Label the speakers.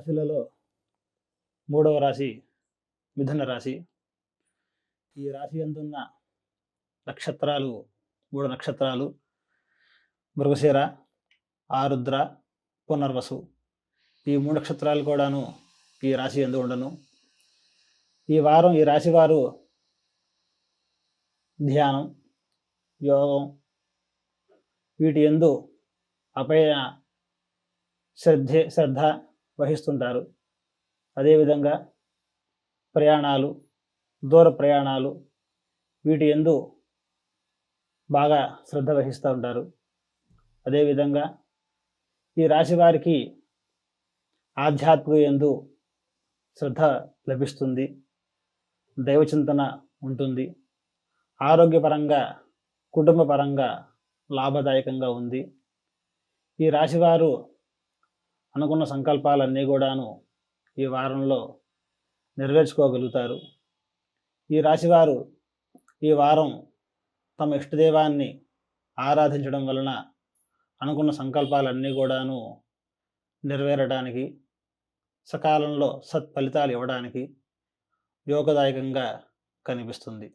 Speaker 1: రాశులలో మూడవ రాశి మిథున రాశి. ఈ రాశి అందున్న నక్షత్రాలు మూడు నక్షత్రాలు? మృగశిర ఆరుద్ర పునర్వసు. ఈ మూడు నక్షత్రాలు కూడాను ఈ రాశి ఎందు ఉండను. ఈ వారం ఈ రాశి వారు ధ్యానం యోగం వీటి ఎందు అపయ శ్రద్ధే శ్రద్ధ వహిస్తుంటారు. అదేవిధంగా ప్రయాణాలు దూర ప్రయాణాలు వీటి ఎందు బాగా శ్రద్ధ వహిస్తూ ఉంటారు. అదేవిధంగా ఈ రాశి వారికి ఆధ్యాత్మిక ఎందు శ్రద్ధ లభిస్తుంది. దైవచింతన ఉంటుంది. ఆరోగ్యపరంగా కుటుంబపరంగా లాభదాయకంగా ఉంది. ఈ రాశివారు అనుకున్న సంకల్పాలన్నీ కూడాను ఈ వారంలో నెరవేర్చుకోగలుగుతారు. ఈ రాశివారు ఈ వారం తమ ఇష్టదైవాన్ని ఆరాధించడం వలన అనుకున్న సంకల్పాలన్నీ కూడాను నెరవేరడానికి సకాలంలో సత్ఫలితాలు ఇవ్వడానికి యోగదాయకంగా కనిపిస్తుంది.